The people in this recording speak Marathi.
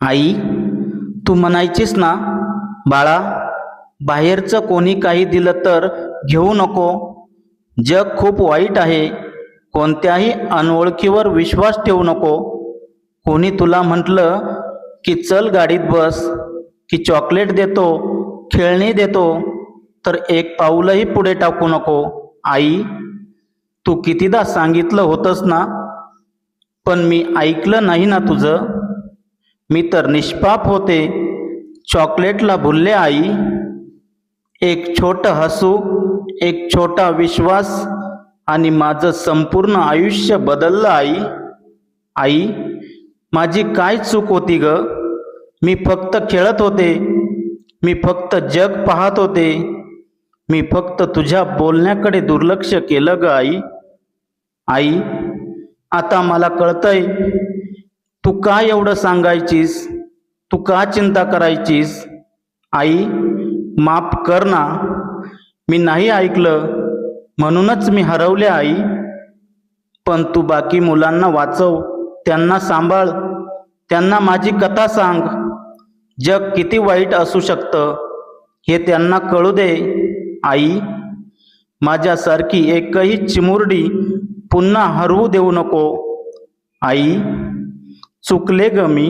आई तू म्हणायचीस ना बाळा बाहेरचं कोणी काही दिलं तर घेऊ नको. जग खूप वाईट आहे. कोणत्याही अनोळखीवर विश्वास ठेवू नको. कोणी तुला म्हटलं की चल गाडीत बस की चॉकलेट देतो खेळणी देतो तर एक पाऊलही पुढे टाकू नको. आई तू कितीदा सांगितलं होतंस ना पण मी ऐकलं नाही ना तुझं. मी तर निष्पाप होते. चॉकलेटला भुलले आई. एक छोटं हसू एक छोटा विश्वास आणि माझं संपूर्ण आयुष्य बदललं आई. आई माझी काय चूक होती ग? मी फक्त खेळत होते. मी फक्त जग पाहत होते. मी फक्त तुझ्या बोलण्याकडे दुर्लक्ष केलं ग आई. आई आता मला कळतंय तू का एवढं सांगायचीस? तू का चिंता करायचीस? आई माफ कर ना. मी नाही ऐकलं. म्हणूनच मी हरवले आई. पण तू बाकी मुलांना वाचव. त्यांना सांभाळ. त्यांना माझी कथा सांग. जग किती वाईट असू शकतं हे त्यांना कळू दे. आई माझ्यासारखी एकही चिमुरडी पुन्हा हरवू देऊ नको. आई चुकले ग मी